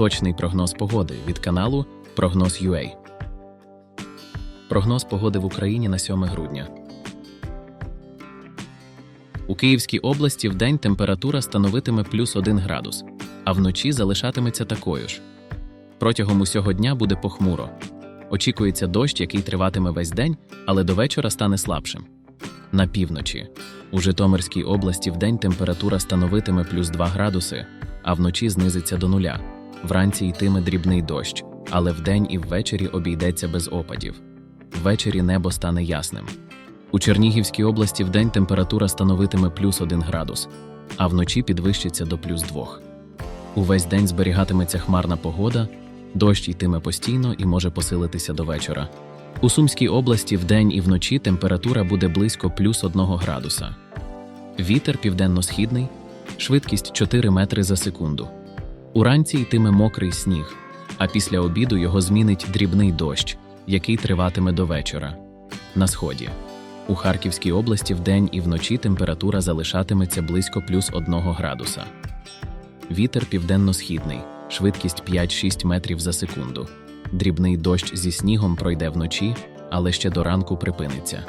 Точний прогноз погоди від каналу Прогноз UA. Прогноз погоди в Україні на 7 грудня. У Київській області вдень температура становитиме плюс 1 градус, а вночі залишатиметься такою ж. Протягом усього дня буде похмуро. Очікується дощ, який триватиме весь день, але до вечора стане слабшим. На півночі. У Житомирській області вдень температура становитиме плюс 2 градуси, а вночі знизиться до нуля. Вранці йтиме дрібний дощ, але вдень і ввечері обійдеться без опадів. Ввечері небо стане ясним. У Чернігівській області вдень температура становитиме плюс 1 градус, а вночі підвищиться до плюс 2. Увесь день зберігатиметься хмарна погода, дощ йтиме постійно і може посилитися до вечора. У Сумській області вдень і вночі температура буде близько плюс 1 градуса. Вітер південно-східний, швидкість 4 метри за секунду. Уранці йтиме мокрий сніг, а після обіду його змінить дрібний дощ, який триватиме до вечора. На сході. У Харківській області вдень і вночі температура залишатиметься близько плюс 1 градуса. Вітер південно-східний, швидкість 5-6 метрів за секунду. Дрібний дощ зі снігом пройде вночі, але ще до ранку припиниться.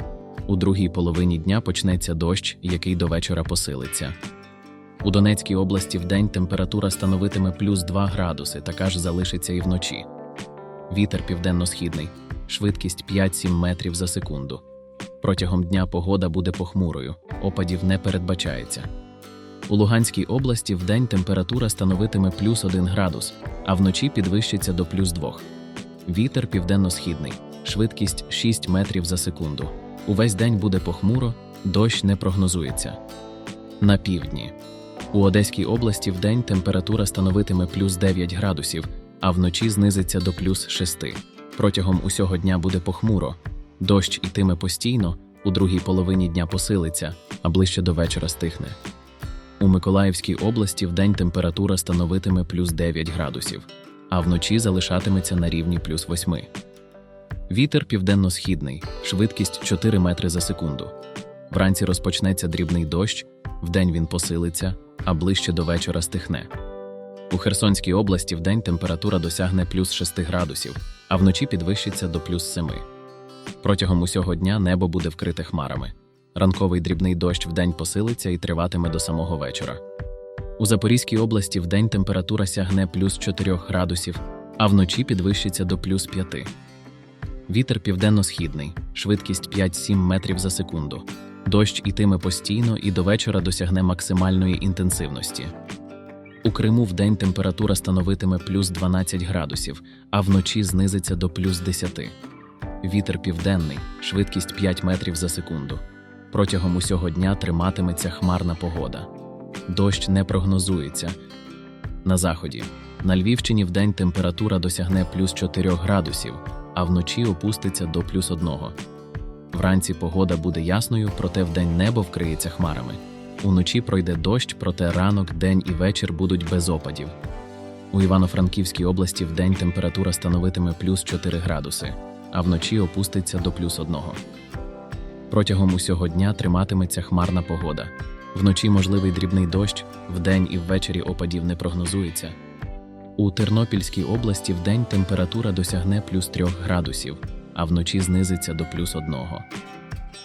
У другій половині дня почнеться дощ, який до вечора посилиться. У Донецькій області вдень температура становитиме плюс 2 градуси, така ж залишиться і вночі. Вітер південно-східний, швидкість 5-7 метрів за секунду. Протягом дня погода буде похмурою, опадів не передбачається. У Луганській області вдень температура становитиме плюс 1 градус, а вночі підвищиться до плюс 2. Вітер південно-східний, швидкість 6 метрів за секунду. Увесь день буде похмуро, дощ не прогнозується. На півдні. У Одеській області вдень температура становитиме плюс 9 градусів, а вночі знизиться до плюс 6. Протягом усього дня буде похмуро. Дощ ітиме постійно, у другій половині дня посилиться, а ближче до вечора стихне. У Миколаївській області вдень температура становитиме плюс 9 градусів, а вночі залишатиметься на рівні плюс 8. Вітер південно-східний, швидкість 4 метри за секунду. Вранці розпочнеться дрібний дощ, вдень він посилиться, а ближче до вечора стихне. У Херсонській області вдень температура досягне плюс 6 градусів, а вночі підвищиться до плюс 7. Протягом усього дня небо буде вкрите хмарами. Ранковий дрібний дощ вдень посилиться і триватиме до самого вечора. У Запорізькій області вдень температура сягне плюс 4 градусів, а вночі підвищиться до плюс 5. Вітер південно-східний, швидкість 5-7 метрів за секунду. Дощ ітиме постійно і до вечора досягне максимальної інтенсивності. У Криму вдень температура становитиме плюс 12 градусів, а вночі знизиться до плюс 10. Вітер південний, швидкість 5 метрів за секунду. Протягом усього дня триматиметься хмарна погода. Дощ не прогнозується. На заході. На Львівщині вдень температура досягне плюс 4 градусів, а вночі опуститься до плюс 1. Вранці погода буде ясною, проте вдень небо вкриється хмарами. Уночі пройде дощ, проте ранок, день і вечір будуть без опадів. У Івано-Франківській області вдень температура становитиме плюс 4 градуси, а вночі опуститься до плюс 1. Протягом усього дня триматиметься хмарна погода. Вночі можливий дрібний дощ, вдень і ввечері опадів не прогнозується. У Тернопільській області вдень температура досягне плюс 3 градусів, а вночі знизиться до плюс 1.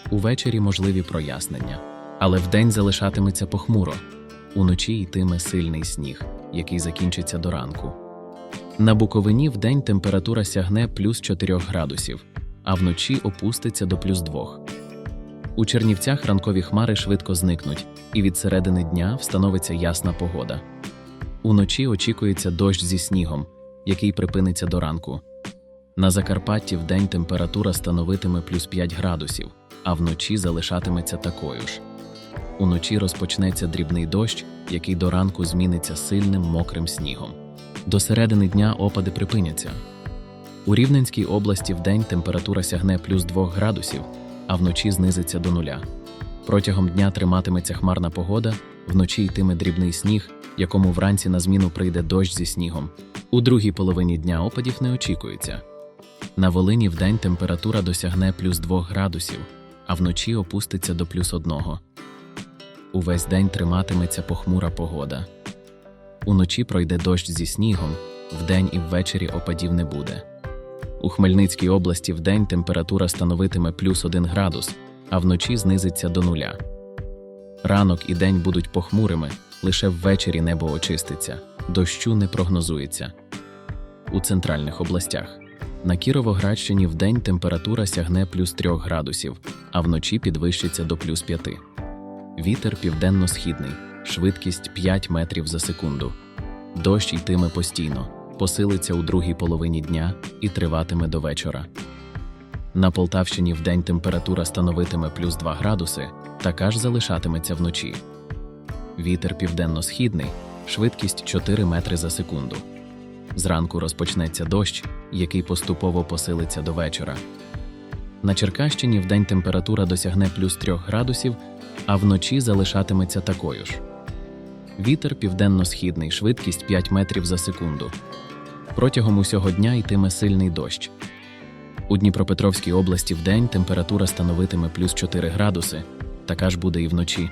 Увечері можливі прояснення, але вдень залишатиметься похмуро. Уночі йтиме сильний сніг, який закінчиться до ранку. На Буковині вдень температура сягне плюс 4 градусів, а вночі опуститься до плюс 2. У Чернівцях ранкові хмари швидко зникнуть, і від середини дня встановиться ясна погода. Уночі очікується дощ зі снігом, який припиниться до ранку. На Закарпатті вдень температура становитиме плюс 5 градусів, а вночі залишатиметься такою ж. Уночі розпочнеться дрібний дощ, який до ранку зміниться сильним мокрим снігом. До середини дня опади припиняться. У Рівненській області вдень температура сягне плюс 2 градусів, а вночі знизиться до нуля. Протягом дня триматиметься хмарна погода, вночі йтиме дрібний сніг, якому вранці на зміну прийде дощ зі снігом. У другій половині дня опадів не очікується. На Волині вдень температура досягне плюс 2 градусів, а вночі опуститься до плюс 1. Увесь день триматиметься похмура погода. Уночі пройде дощ зі снігом, вдень і ввечері опадів не буде. У Хмельницькій області вдень температура становитиме плюс 1 градус, а вночі знизиться до нуля. Ранок і день будуть похмурими, лише ввечері небо очиститься, дощу не прогнозується. У центральних областях. На Кіровоградщині вдень температура сягне плюс 3 градусів, а вночі підвищиться до плюс 5. Вітер південно-східний, швидкість 5 метрів за секунду. Дощ йтиме постійно, посилиться у другій половині дня і триватиме до вечора. На Полтавщині вдень температура становитиме плюс 2 градуси, така ж залишатиметься вночі. Вітер південно-східний, швидкість 4 метри за секунду. Зранку розпочнеться дощ, який поступово посилиться до вечора. На Черкащині вдень температура досягне плюс 3 градусів, а вночі залишатиметься такою ж. Вітер південно-східний, швидкість 5 метрів за секунду. Протягом усього дня йтиме сильний дощ. У Дніпропетровській області вдень температура становитиме плюс 4 градуси, така ж буде і вночі.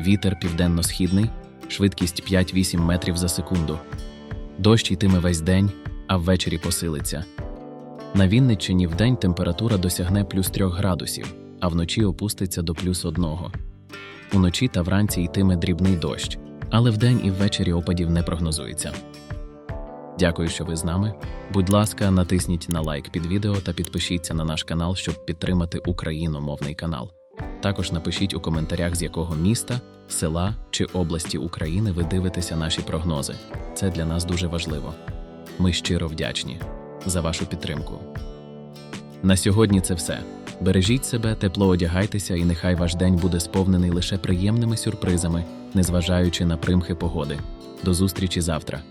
Вітер південно-східний, швидкість 5-8 метрів за секунду. Дощ йтиме весь день, а ввечері посилиться. На Вінниччині вдень температура досягне плюс 3 градусів, а вночі опуститься до плюс 1. Уночі та вранці йтиме дрібний дощ, але вдень і ввечері опадів не прогнозується. Дякую, що ви з нами. Будь ласка, натисніть на лайк під відео та підпишіться на наш канал, щоб підтримати україномовний канал. Також напишіть у коментарях, з якого міста, села чи області України ви дивитеся наші прогнози. Це для нас дуже важливо. Ми щиро вдячні за вашу підтримку. На сьогодні це все. Бережіть себе, тепло одягайтеся, і нехай ваш день буде сповнений лише приємними сюрпризами, незважаючи на примхи погоди. До зустрічі завтра.